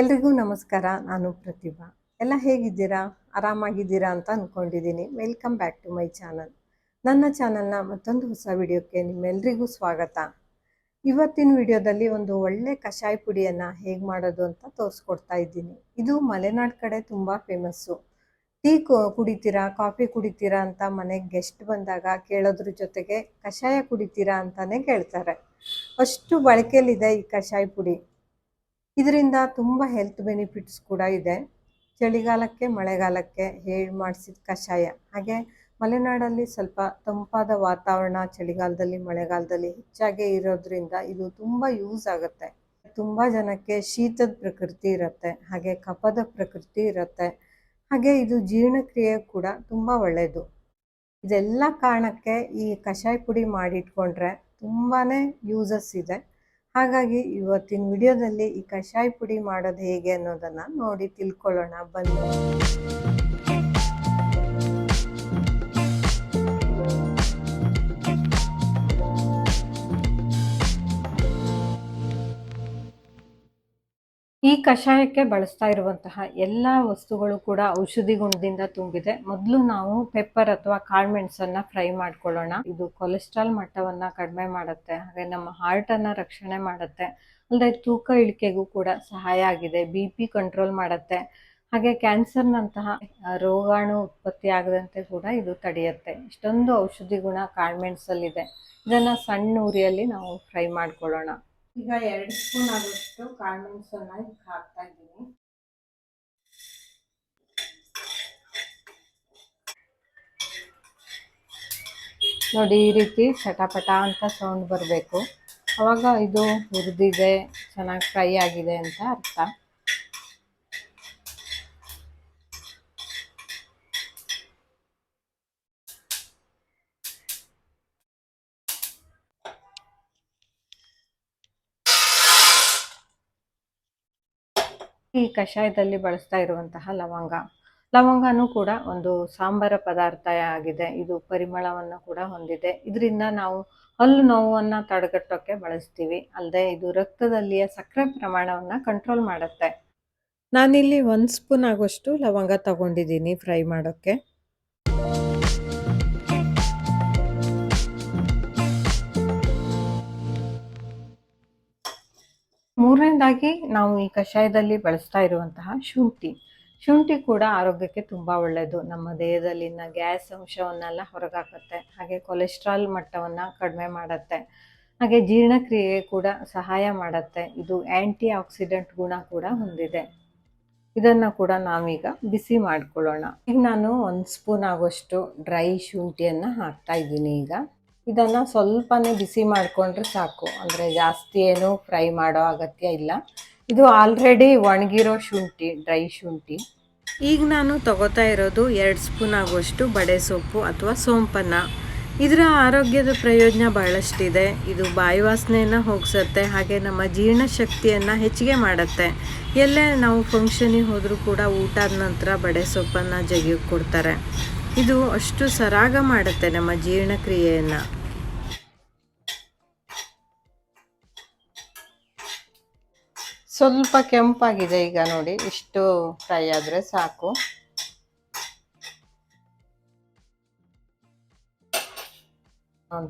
ಎಲ್ರಿಗೂ ನಮಸ್ಕಾರ, ನಾನು ಪ್ರತಿಭಾ. ಎಲ್ಲ ಹೇಗಿದ್ದೀರಾ? ಆರಾಮಾಗಿದ್ದೀರಾ ಅಂತ ಅಂದ್ಕೊಂಡಿದ್ದೀನಿ welcome back to my channel ನನ್ನ ಚಾನಲ್ನ ಮತ್ತೊಂದು ಹೊಸ ವಿಡಿಯೋಕ್ಕೆ ನಿಮ್ಮೆಲ್ರಿಗೂ ಸ್ವಾಗತ. ಇವತ್ತಿನ ವಿಡಿಯೋದಲ್ಲಿ ಒಂದು ಒಳ್ಳೆ ಕಷಾಯ ಪುಡಿಯನ್ನು ಹೇಗೆ ಮಾಡೋದು ಅಂತ ತೋರಿಸ್ಕೊಡ್ತಾ ಇದ್ದೀನಿ. ಇದು ಮಲೆನಾಡು ಕಡೆ ತುಂಬ ಫೇಮಸ್ಸು ಟೀ ಕುಡಿತೀರಾ, ಕಾಫಿ ಕುಡಿತೀರಾ ಅಂತ ಮನೆಗೆ ಗೆಸ್ಟ್ ಬಂದಾಗ ಕೇಳೋದ್ರ ಜೊತೆಗೆ ಕಷಾಯ ಕುಡಿತೀರಾ ಅಂತಾನೆ ಕೇಳ್ತಾರೆ. ಅಷ್ಟು ಬಳಕೆಯಲ್ಲಿದೆ ಈ ಕಷಾಯ ಪುಡಿ. ಇದರಿಂದ ತುಂಬ ಹೆಲ್ತ್ ಬೆನಿಫಿಟ್ಸ್ ಕೂಡ ಇದೆ. ಚಳಿಗಾಲಕ್ಕೆ, ಮಳೆಗಾಲಕ್ಕೆ ಹೇಳಿ ಮಾಡಿಸಿದ ಕಷಾಯ. ಹಾಗೆ ಮಲೆನಾಡಲ್ಲಿ ಸ್ವಲ್ಪ ತಂಪಾದ ವಾತಾವರಣ ಚಳಿಗಾಲದಲ್ಲಿ, ಮಳೆಗಾಲದಲ್ಲಿ ಹೆಚ್ಚಾಗಿ ಇರೋದ್ರಿಂದ ಇದು ತುಂಬ ಯೂಸ್ ಆಗುತ್ತೆ. ತುಂಬ ಜನಕ್ಕೆ ಶೀತದ ಪ್ರಕೃತಿ ಇರುತ್ತೆ, ಹಾಗೆ ಕಫದ ಪ್ರಕೃತಿ ಇರುತ್ತೆ. ಹಾಗೆ ಇದು ಜೀರ್ಣಕ್ರಿಯೆ ಕೂಡ ತುಂಬ ಒಳ್ಳೆಯದು ಇದೆಲ್ಲ ಕಾರಣಕ್ಕೆ ಈ ಕಷಾಯ ಪುಡಿ ಮಾಡಿಟ್ಕೊಂಡ್ರೆ ತುಂಬಾ ಯೂಸಸ್ ಇದೆ. ಹಾಗಾಗಿ ಇವತ್ತಿನ ವಿಡಿಯೋದಲ್ಲಿ ಈ ಕಷಾಯ ಪುಡಿ ಮಾಡೋದು ಹೇಗೆ ಅನ್ನೋದನ್ನು ನೋಡಿ ತಿಳ್ಕೊಳ್ಳೋಣ. ಬನ್ನಿ. ಈ ಕಷಾಯಕ್ಕೆ ಬಳಸ್ತಾ ಇರುವಂತಹ ಎಲ್ಲ ವಸ್ತುಗಳು ಕೂಡ ಔಷಧಿ ಗುಣದಿಂದ ತುಂಬಿದೆ. ಮೊದಲು ನಾವು ಪೆಪ್ಪರ್ ಅಥವಾ ಕಾಳ್ಮೆಣಸನ್ನ ಫ್ರೈ ಮಾಡ್ಕೊಳ್ಳೋಣ. ಇದು ಕೊಲೆಸ್ಟ್ರಾಲ್ ಮಟ್ಟವನ್ನ ಕಡಿಮೆ ಮಾಡುತ್ತೆ, ಹಾಗೆ ನಮ್ಮ ಹಾರ್ಟ್ ಅನ್ನ ರಕ್ಷಣೆ ಮಾಡುತ್ತೆ ಅಲ್ಲದೆ ತೂಕ ಇಳಿಕೆಗೂ ಕೂಡ ಸಹಾಯ ಆಗಿದೆ ಬಿ ಪಿ ಕಂಟ್ರೋಲ್ ಮಾಡುತ್ತೆ, ಹಾಗೆ ಕ್ಯಾನ್ಸರ್ನಂತಹ ರೋಗಾಣು ಉತ್ಪತ್ತಿ ಆಗದಂತೆ ಕೂಡ ಇದು ತಡೆಯುತ್ತೆ. ಇಷ್ಟೊಂದು ಔಷಧಿ ಗುಣ ಕಾಳ್ಮೆಣಸಲ್ಲಿದೆ ಇದನ್ನ ಸಣ್ಣ ಉರಿಯಲ್ಲಿ ನಾವು ಫ್ರೈ ಮಾಡ್ಕೊಳ್ಳೋಣ. ಈಗ ಎರಡು ಸ್ಪೂನ್ ಆಗುವಷ್ಟು ಕಾಳುಮೆಣಸನ್ನ ಹಾಕ್ತಾ ಇದ್ದೀನಿ. ನೋಡಿ ಈ ರೀತಿ ಚಟಪಟ ಅಂತ ಸೌಂಡ್ ಬರಬೇಕು. ಅವಾಗ ಇದು ಹುರಿದಿದೆ, ಚೆನ್ನಾಗಿ ಫ್ರೈ ಆಗಿದೆ ಅಂತ ಅರ್ಥ. ಈ ಕಷಾಯದಲ್ಲಿ ಬಳಸ್ತಾ ಇರುವಂತಹ ಲವಂಗ. ಲವಂಗನೂ ಕೂಡ ಒಂದು ಸಾಂಬಾರ ಪದಾರ್ಥ ಆಗಿದೆ. ಇದು ಪರಿಮಳವನ್ನು ಕೂಡ ಹೊಂದಿದೆ. ಇದರಿಂದ ನಾವು ಹಲ್ಲು ನೋವನ್ನು ತಡೆಗಟ್ಟೋಕ್ಕೆ ಬಳಸ್ತೀವಿ. ಅಲ್ಲದೆ ಇದು ರಕ್ತದಲ್ಲಿಯ ಸಕ್ಕರೆ ಪ್ರಮಾಣವನ್ನು ಕಂಟ್ರೋಲ್ ಮಾಡುತ್ತೆ. ನಾನಿಲ್ಲಿ ಒಂದು ಸ್ಪೂನ್ ಆಗೋಷ್ಟು ಲವಂಗ ತಗೊಂಡಿದ್ದೀನಿ ಫ್ರೈ ಮಾಡೋಕ್ಕೆ. ಮೂರನೇದಾಗಿ ನಾವು ಈ ಕಷಾಯದಲ್ಲಿ ಬಳಸ್ತಾ ಇರುವಂತಹ ಶುಂಠಿ. ಶುಂಠಿ ಕೂಡ ಆರೋಗ್ಯಕ್ಕೆ ತುಂಬ ಒಳ್ಳೆಯದು ನಮ್ಮ ದೇಹದಲ್ಲಿನ ಗ್ಯಾಸ್ ಅಂಶವನ್ನೆಲ್ಲ ಹೊರಗಾಕತ್ತೆ. ಹಾಗೆ ಕೊಲೆಸ್ಟ್ರಾಲ್ ಮಟ್ಟವನ್ನು ಕಡಿಮೆ ಮಾಡುತ್ತೆ. ಹಾಗೆ ಜೀರ್ಣಕ್ರಿಯೆ ಕೂಡ ಸಹಾಯ ಮಾಡುತ್ತೆ. ಇದು ಆ್ಯಂಟಿ ಆಕ್ಸಿಡೆಂಟ್ ಗುಣ ಕೂಡ ಹೊಂದಿದೆ. ಇದನ್ನು ಕೂಡ ನಾವೀಗ ಬಿಸಿ ಮಾಡಿಕೊಳ್ಳೋಣ. ಈಗ ನಾನು ಒಂದು ಸ್ಪೂನ್ ಆಗುವಷ್ಟು ಡ್ರೈ ಶುಂಠಿಯನ್ನು ಹಾಕ್ತಾ ಇದ್ದೀನಿ ಈಗ. ಇದನ್ನು ಸ್ವಲ್ಪನೇ ಬಿಸಿ ಮಾಡಿಕೊಂಡ್ರೆ ಸಾಕು. ಅಂದರೆ ಜಾಸ್ತಿ ಏನು ಫ್ರೈ ಮಾಡೋ ಅಗತ್ಯ ಇಲ್ಲ. ಇದು ಆಲ್ರೆಡಿ ಒಣಗಿರೋ ಶುಂಠಿ ಡ್ರೈ ಶುಂಠಿ. ಈಗ ನಾನು ತಗೋತಾ ಇರೋದು ಎರಡು ಸ್ಪೂನ್ ಆಗುವಷ್ಟು ಬಡೆ ಸೊಪ್ಪು ಅಥವಾ ಸೋಂಪನ್ನ. ಇದರ ಆರೋಗ್ಯದ ಪ್ರಯೋಜನ ಬಹಳಷ್ಟಿದೆ. ಇದು ಬಾಯಿ ವಾಸನೆಯನ್ನು ಹೋಗಿಸುತ್ತೆ, ಹಾಗೆ ನಮ್ಮ ಜೀರ್ಣಶಕ್ತಿಯನ್ನು ಹೆಚ್ಚಿಗೆ ಮಾಡುತ್ತೆ. ಎಲ್ಲೇ ನಾವು ಫಂಕ್ಷನಿಗೆ ಹೋದರೂ ಕೂಡ ಊಟದ ನಂತರ ಬಡೆ ಸೊಪ್ಪನ್ನು ಜಗಿಯೋಕ್ಕೆ ಕೊಡ್ತಾರೆ. ಇದು ಅಷ್ಟು ಸರಾಗ ಮಾಡುತ್ತೆ ನಮ್ಮ ಜೀರ್ಣಕ್ರಿಯೆಯನ್ನು. ಸ್ವಲ್ಪ ಕೆಂಪಾಗಿದೆ ಈಗ ನೋಡಿ, ಇಷ್ಟು ಫ್ರೈ ಆದರೆ ಸಾಕು.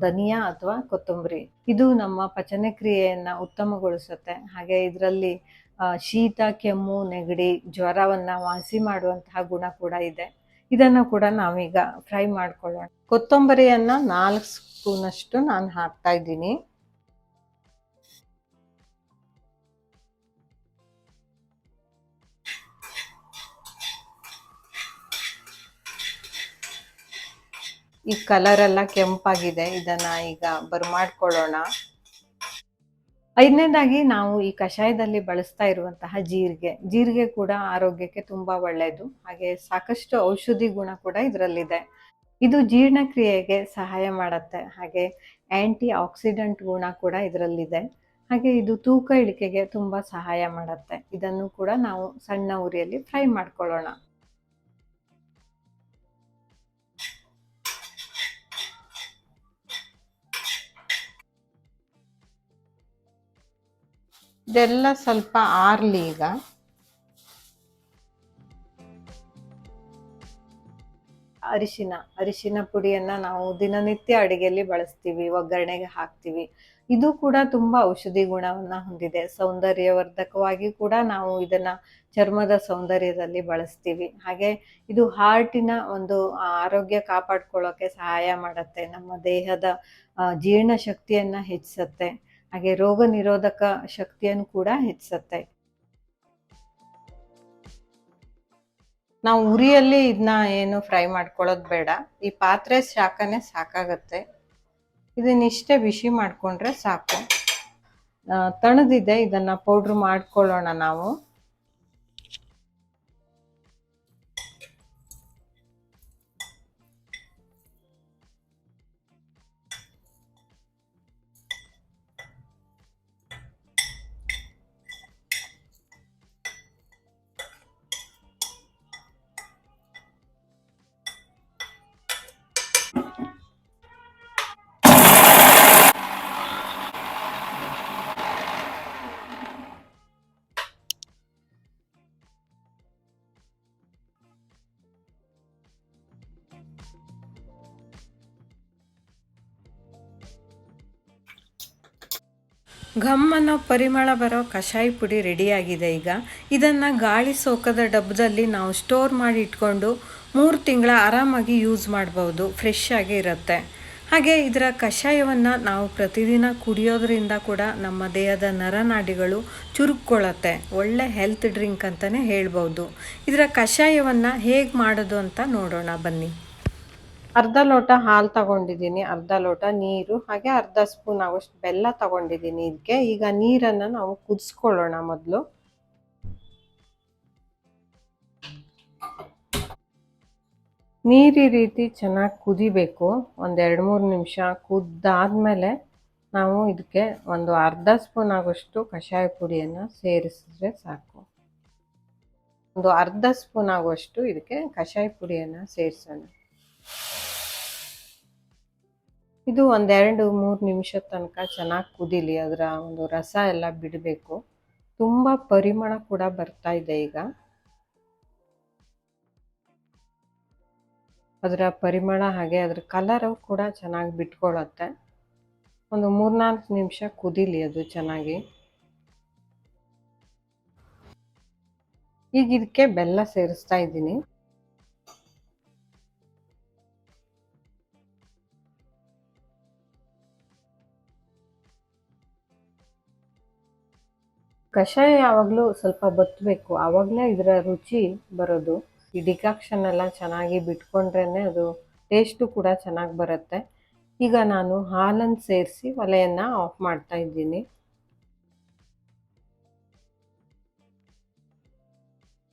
ಧನಿಯಾ ಅಥವಾ ಕೊತ್ತಂಬರಿ. ಇದು ನಮ್ಮ ಪಚನ ಕ್ರಿಯೆಯನ್ನು ಉತ್ತಮಗೊಳಿಸುತ್ತೆ. ಹಾಗೆ ಇದರಲ್ಲಿ ಶೀತ, ಕೆಮ್ಮು, ನೆಗಡಿ, ಜ್ವರವನ್ನು ವಾಸಿ ಮಾಡುವಂತಹ ಗುಣ ಕೂಡ ಇದೆ. ಇದನ್ನು ಕೂಡ ನಾವೀಗ ಫ್ರೈ ಮಾಡ್ಕೊಳ್ಳೋಣ. ಕೊತ್ತಂಬರಿಯನ್ನ ನಾಲ್ಕು ಸ್ಪೂನಷ್ಟು ನಾನು ಹಾಕ್ತಾ ಇದ್ದೀನಿ. ಈ ಕಲರ್ ಎಲ್ಲ ಕೆಂಪಾಗಿದೆ. ಇದನ್ನ ಈಗ ಬರ್ಮಾಡ್ಕೊಳ್ಳೋಣ ಐದನೇದಾಗಿ ನಾವು ಈ ಕಷಾಯದಲ್ಲಿ ಬಳಸ್ತಾ ಇರುವಂತಹ ಜೀರಿಗೆ. ಜೀರಿಗೆ ಕೂಡ ಆರೋಗ್ಯಕ್ಕೆ ತುಂಬಾ ಒಳ್ಳೆಯದು ಹಾಗೆ ಸಾಕಷ್ಟು ಔಷಧಿ ಗುಣ ಕೂಡ ಇದರಲ್ಲಿದೆ. ಇದು ಜೀರ್ಣಕ್ರಿಯೆಗೆ ಸಹಾಯ ಮಾಡುತ್ತೆ. ಹಾಗೆ ಆಂಟಿ ಆಕ್ಸಿಡೆಂಟ್ ಗುಣ ಕೂಡ ಇದರಲ್ಲಿದೆ. ಹಾಗೆ ಇದು ತೂಕ ಇಳಿಕೆಗೆ ತುಂಬಾ ಸಹಾಯ ಮಾಡುತ್ತೆ. ಇದನ್ನು ಕೂಡ ನಾವು ಸಣ್ಣ ಉರಿಯಲ್ಲಿ ಫ್ರೈ ಮಾಡ್ಕೊಳ್ಳೋಣ. ಇದೆಲ್ಲ ಸ್ವಲ್ಪ ಆರ್ಲಿ ಈಗ. ಅರಿಶಿನ ಅರಿಶಿನ ಪುಡಿಯನ್ನ ನಾವು ದಿನನಿತ್ಯ ಅಡಿಗೆಯಲ್ಲಿ ಬಳಸ್ತೀವಿ, ಒಗ್ಗರಣೆಗೆ ಹಾಕ್ತೀವಿ. ಇದು ಕೂಡ ತುಂಬಾ ಔಷಧಿ ಗುಣವನ್ನ ಹೊಂದಿದೆ. ಸೌಂದರ್ಯವರ್ಧಕವಾಗಿ ಕೂಡ ನಾವು ಇದನ್ನ ಚರ್ಮದ ಸೌಂದರ್ಯದಲ್ಲಿ ಬಳಸ್ತೀವಿ. ಹಾಗೆ ಇದು ಹಾರ್ಟಿನ ಒಂದು ಆರೋಗ್ಯ ಕಾಪಾಡ್ಕೊಳ್ಳೋಕೆ ಸಹಾಯ ಮಾಡುತ್ತೆ. ನಮ್ಮ ದೇಹದ ಜೀರ್ಣ ಶಕ್ತಿಯನ್ನ ಹೆಚ್ಚಿಸುತ್ತೆ. ಹಾಗೆ ರೋಗ ನಿರೋಧಕ ಶಕ್ತಿಯನ್ನು ಕೂಡ ಹೆಚ್ಚಿಸುತ್ತೆ. ನಾವು ಉರಿಯಲ್ಲಿ ಇದನ್ನ ಏನು ಫ್ರೈ ಮಾಡ್ಕೊಳ್ಳೋದು ಬೇಡ. ಈ ಪಾತ್ರೆ ಶಾಖನೇ ಸಾಕಾಗತ್ತೆ. ಇದನ್ನಿಷ್ಟೇ ಬಿಸಿ ಮಾಡಿಕೊಂಡ್ರೆ ಸಾಕು. ತಣದಿದೆ, ಇದನ್ನ ಪೌಡ್ರ್ ಮಾಡ್ಕೊಳ್ಳೋಣ ನಾವು. ಘಮ್ ಅನ್ನೋ ಪರಿಮಳ ಬರೋ ಕಷಾಯ ಪುಡಿ ರೆಡಿಯಾಗಿದೆ ಈಗ. ಇದನ್ನು ಗಾಳಿ ಸೋಕದ ಡಬ್ಬದಲ್ಲಿ ನಾವು ಸ್ಟೋರ್ ಮಾಡಿ ಇಟ್ಕೊಂಡು ಮೂರು ತಿಂಗಳ ಆರಾಮಾಗಿ ಯೂಸ್ ಮಾಡ್ಬೋದು ಫ್ರೆಶ್ ಆಗಿ ಇರುತ್ತೆ. ಹಾಗೆ ಇದರ ಕಷಾಯವನ್ನು ನಾವು ಪ್ರತಿದಿನ ಕುಡಿಯೋದ್ರಿಂದ ಕೂಡ ನಮ್ಮ ದೇಹದ ನರನಾಡಿಗಳು ಚುರುಕ್ಕೊಳ್ಳುತ್ತೆ ಒಳ್ಳೆ ಹೆಲ್ತ್ ಡ್ರಿಂಕ್ ಅಂತಲೇ ಹೇಳ್ಬೋದು. ಇದರ ಕಷಾಯವನ್ನು ಹೇಗೆ ಮಾಡೋದು ಅಂತ ನೋಡೋಣ ಬನ್ನಿ. ಅರ್ಧ ಲೋಟ ಹಾಲು ತಗೊಂಡಿದ್ದೀನಿ, ಅರ್ಧ ಲೋಟ ನೀರು, ಹಾಗೆ ಅರ್ಧ ಸ್ಪೂನ್ ಆಗೋಷ್ಟು ಬೆಲ್ಲ ತಗೊಂಡಿದ್ದೀನಿ ಇದಕ್ಕೆ ಈಗ ನೀರನ್ನು ನಾವು ಕುದಿಸ್ಕೊಳ್ಳೋಣ ಮೊದಲು. ನೀರು ರೀತಿ ಚೆನ್ನಾಗಿ ಕುದಿಬೇಕು, ಒಂದು ಎರಡು ಮೂರು ನಿಮಿಷ ಕುದ್ದಾದ್ಮೇಲೆ ನಾವು ಇದಕ್ಕೆ ಒಂದು ಅರ್ಧ ಸ್ಪೂನ್ ಆಗೋಷ್ಟು ಕಷಾಯ ಪುಡಿಯನ್ನು ಸೇರಿಸಿದ್ರೆ ಸಾಕು. ಒಂದು ಅರ್ಧ ಸ್ಪೂನ್ ಆಗುವಷ್ಟು ಇದಕ್ಕೆ ಕಷಾಯ ಪುಡಿಯನ್ನು ಸೇರಿಸೋಣ. ಇದು ಒಂದೆರಡು ಮೂರು ನಿಮಿಷದ ತನಕ ಚೆನ್ನಾಗಿ ಕುದೀಲಿ. ಅದರ ಒಂದು ರಸ ಎಲ್ಲ ಬಿಡಬೇಕು. ತುಂಬ ಪರಿಮಳ ಕೂಡ ಬರ್ತಾ ಇದೆ ಈಗ. ಅದರ ಪರಿಮಳ ಹಾಗೆ ಅದರ ಕಲರು ಕೂಡ ಚೆನ್ನಾಗಿ ಬಿಟ್ಕೊಳತ್ತೆ. ಒಂದು ಮೂರ್ನಾಲ್ಕು ನಿಮಿಷ ಕುದೀಲಿ ಅದು ಚೆನ್ನಾಗಿ. ಈಗ ಇದಕ್ಕೆ ಬೆಲ್ಲ ಸೇರಿಸ್ತಾ ಇದ್ದೀನಿ. ಕಷಾಯ ಯಾವಾಗಲೂ ಸ್ವಲ್ಪ ಬತ್ತಬೇಕು ಆವಾಗಲೇ ಇದರ ರುಚಿ ಬರೋದು. ಈ ಡಿಕಾಕ್ಷನ್ ಎಲ್ಲ ಚೆನ್ನಾಗಿ ಬಿಟ್ಕೊಂಡ್ರೇ ಅದು ಟೇಸ್ಟು ಕೂಡ ಚೆನ್ನಾಗಿ ಬರುತ್ತೆ. ಈಗ ನಾನು ಹಾಲನ್ನು ಸೇರಿಸಿ ಒಲೆಯನ್ನು ಆಫ್ ಮಾಡ್ತಾ ಇದ್ದೀನಿ.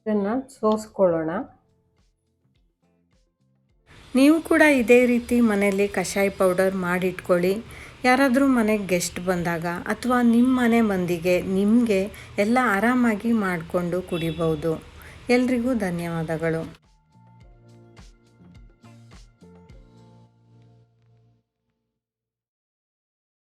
ಇದನ್ನು ಸೋಸ್ಕೊಳ್ಳೋಣ. ನೀವು ಕೂಡ ಇದೇ ರೀತಿ ಮನೆಯಲ್ಲಿ ಕಷಾಯ ಪೌಡರ್ ಮಾಡಿಟ್ಕೊಳ್ಳಿ. ಯಾರಾದರೂ ಮನೆಗೆ ಗೆಸ್ಟ್ ಬಂದಾಗ ಅಥವಾ ನಿಮ್ಮ ಮನೆ ಮಂದಿಗೆ ನಿಮಗೆ ಎಲ್ಲ ಆರಾಮಾಗಿ ಮಾಡಿಕೊಂಡು ಕುಡಿಬೋದು ಎಲ್ರಿಗೂ ಧನ್ಯವಾದಗಳು.